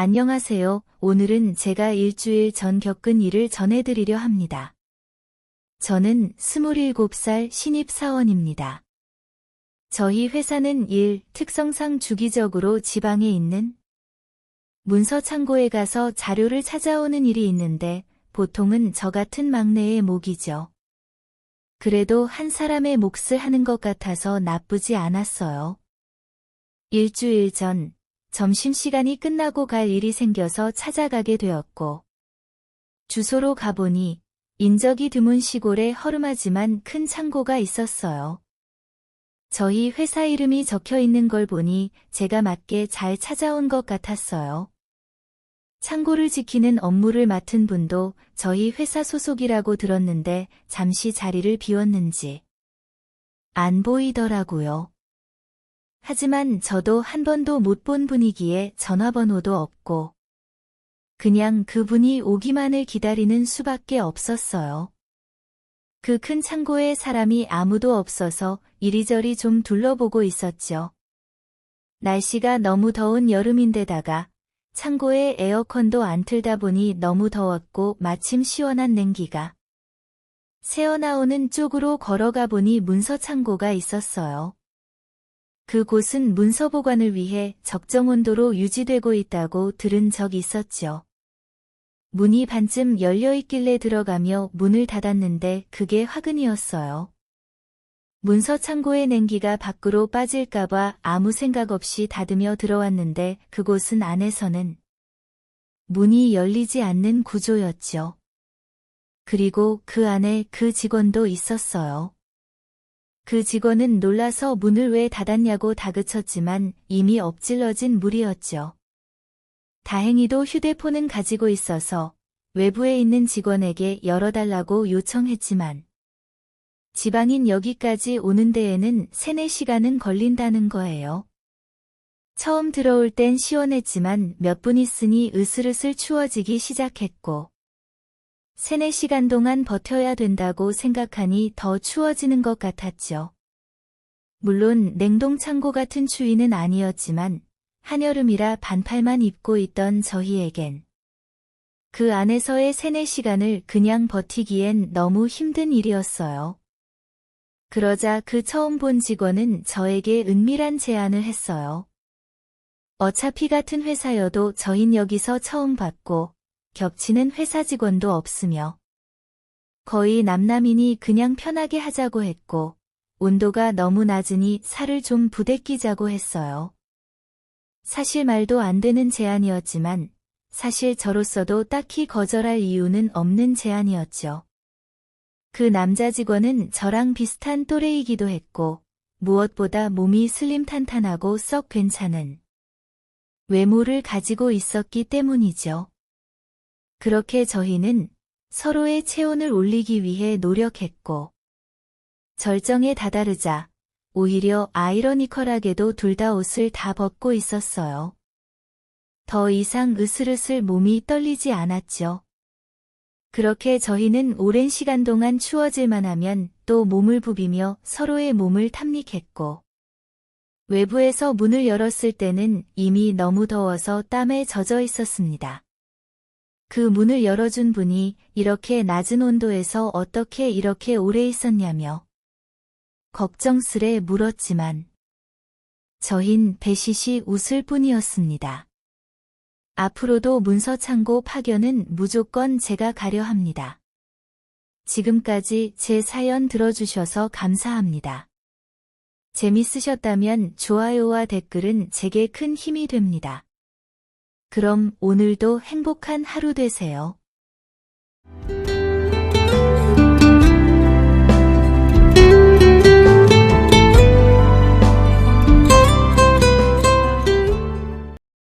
안녕하세요. 오늘은 제가 일주일 전 겪은 일을 전해드리려 합니다. 저는 27살 신입사원입니다. 저희 회사는 일 특성상 주기적으로 지방에 있는 문서 창고에 가서 자료를 찾아오는 일이 있는데 보통은 저 같은 막내의 목이죠. 그래도 한 사람의 몫을 하는 것 같아서 나쁘지 않았어요. 일주일 전 점심시간이 끝나고 갈 일이 생겨서 찾아가게 되었고 주소로 가보니 인적이 드문 시골에 허름하지만 큰 창고가 있었어요. 저희 회사 이름이 적혀 있는 걸 보니 제가 맞게 잘 찾아온 것 같았어요. 창고를 지키는 업무를 맡은 분도 저희 회사 소속이라고 들었는데 잠시 자리를 비웠는지 안 보이더라고요. 하지만 저도 한 번도 못 본 분이기에 전화번호도 없고 그냥 그분이 오기만을 기다리는 수밖에 없었어요. 그 큰 창고에 사람이 아무도 없어서 이리저리 좀 둘러보고 있었죠. 날씨가 너무 더운 여름인데다가 창고에 에어컨도 안 틀다 보니 너무 더웠고 마침 시원한 냉기가 새어나오는 쪽으로 걸어가 보니 문서 창고가 있었어요. 그곳은 문서 보관을 위해 적정 온도로 유지되고 있다고 들은 적 있었죠. 문이 반쯤 열려 있길래 들어가며 문을 닫았는데 그게 화근이었어요. 문서 창고의 냉기가 밖으로 빠질까봐 아무 생각 없이 닫으며 들어왔는데 그곳은 안에서는 문이 열리지 않는 구조였죠. 그리고 그 안에 그 직원도 있었어요. 그 직원은 놀라서 문을 왜 닫았냐고 다그쳤지만 이미 엎질러진 물이었죠. 다행히도 휴대폰은 가지고 있어서 외부에 있는 직원에게 열어달라고 요청했지만 지방인 여기까지 오는 데에는 3, 4시간은 걸린다는 거예요. 처음 들어올 땐 시원했지만 몇 분 있으니 으슬으슬 추워지기 시작했고 3, 4시간 동안 버텨야 된다고 생각하니 더 추워지는 것 같았죠. 물론 냉동창고 같은 추위는 아니었지만 한여름이라 반팔만 입고 있던 저희에겐 그 안에서의 3, 4시간을 그냥 버티기엔 너무 힘든 일이었어요. 그러자 그 처음 본 직원은 저에게 은밀한 제안을 했어요. 어차피 같은 회사여도 저흰 여기서 처음 봤고 겹치는 회사 직원도 없으며 거의 남남이니 그냥 편하게 하자고 했고 온도가 너무 낮으니 살을 좀 부대끼자고 했어요. 사실 말도 안 되는 제안이었지만 사실 저로서도 딱히 거절할 이유는 없는 제안이었죠. 그 남자 직원은 저랑 비슷한 또래이기도 했고 무엇보다 몸이 슬림탄탄하고 썩 괜찮은 외모를 가지고 있었기 때문이죠. 그렇게 저희는 서로의 체온을 올리기 위해 노력했고 절정에 다다르자 오히려 아이러니컬하게도 둘 다 옷을 다 벗고 있었어요. 더 이상 으슬으슬 몸이 떨리지 않았죠. 그렇게 저희는 오랜 시간 동안 추워질만 하면 또 몸을 부비며 서로의 몸을 탐닉했고 외부에서 문을 열었을 때는 이미 너무 더워서 땀에 젖어 있었습니다. 그 문을 열어준 분이 이렇게 낮은 온도에서 어떻게 이렇게 오래 있었냐며 걱정스레 물었지만 저흰 배시시 웃을 뿐이었습니다. 앞으로도 문서 창고 파견은 무조건 제가 가려 합니다. 지금까지 제 사연 들어주셔서 감사합니다. 재밌으셨다면 좋아요와 댓글은 제게 큰 힘이 됩니다. 그럼 오늘도 행복한 하루 되세요.